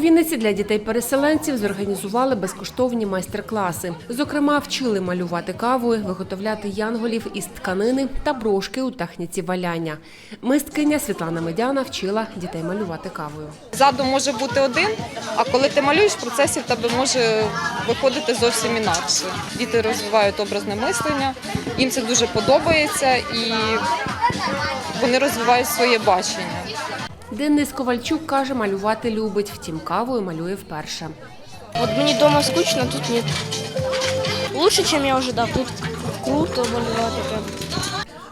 Вінниці для дітей-переселенців зорганізували безкоштовні майстер-класи. Зокрема, вчили малювати кавою, виготовляти янголів із тканини та брошки у техніці валяння. Мисткиня Світлана Медяна вчила дітей малювати кавою. Задум може бути один, а коли ти малюєш, в процесі в тебе може виходити зовсім інакше. Діти розвивають образне мислення, їм це дуже подобається і вони розвивають своє бачення. Денис Ковальчук каже, малювати любить, втім кавою малює вперше. Вот мне дома скучно, тут нет. Лучше, чем я ожидал. Тут круто малювати.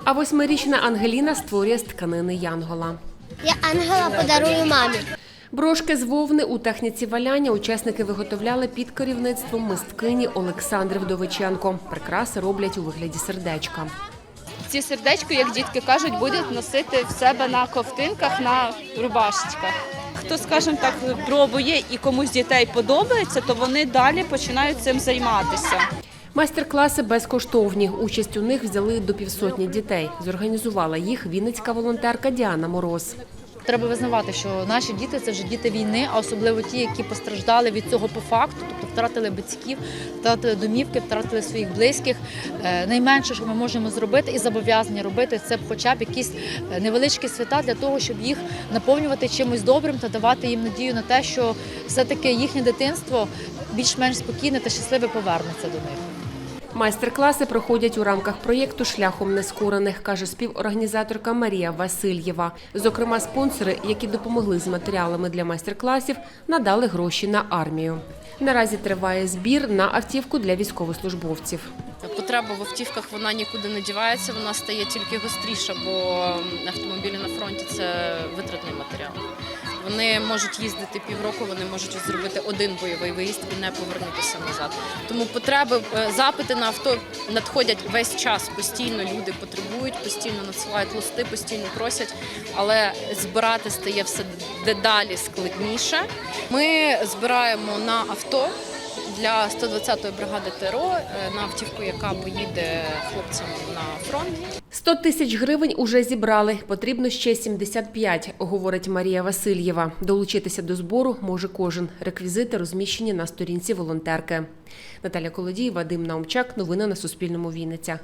А восьмирічна Ангеліна створює з тканини янгола. Я ангела подарую мамі. Брошки з вовни у техніці валяння учасники виготовляли під керівництвом мисткині Олександри Вдовиченко. Прикраси роблять у вигляді сердечка. Ці сердечко, як дітки кажуть, будуть носити в себе на ковтинках, на рубашечках. Хто, скажімо так, пробує і комусь дітей подобається, то вони далі починають цим займатися. Майстер-класи безкоштовні. Участь у них взяли до півсотні дітей. Зорганізувала їх вінницька волонтерка Діана Мороз. Треба визнавати, що наші діти це вже діти війни, а особливо ті, які постраждали від цього по факту, тобто втратили батьків, втратили домівки, втратили своїх близьких. Е, Найменше, що ми можемо зробити і зобов'язані робити, це хоча б якісь е, невеличкі свята для того, щоб їх наповнювати чимось добрим та давати їм надію на те, що все-таки їхнє дитинство більш-менш спокійне та щасливе повернеться до них. Майстер-класи проходять у рамках проєкту Шляхом нескорених, каже співорганізаторка Марія Васильєва. Зокрема, спонсори, які допомогли з матеріалами для майстер-класів, надали гроші на армію. Наразі триває збір на автівку для військовослужбовців. Потреба в автівках вона нікуди не дівається, вона стає тільки гостріша, бо автомобілі на фронті це витратний матеріал. Вони можуть їздити півроку, вони можуть зробити один бойовий виїзд і не повернутися назад. Тому потреби, е, запити на авто надходять весь час. Постійно люди потребують, постійно надсилають листи, постійно просять, але збирати стає все дедалі складніше. Ми збираємо на авто для 120-ї бригади ТРО е, на автівку, яка поїде хлопцям на фронт. 100 тисяч гривень уже зібрали. Потрібно ще 75, говорить Марія Васильєва. Долучитися до збору може кожен. Реквізити розміщені на сторінці волонтерки. Наталя Колодій, Вадим Наумчак. Новини на Суспільному. Вінниця.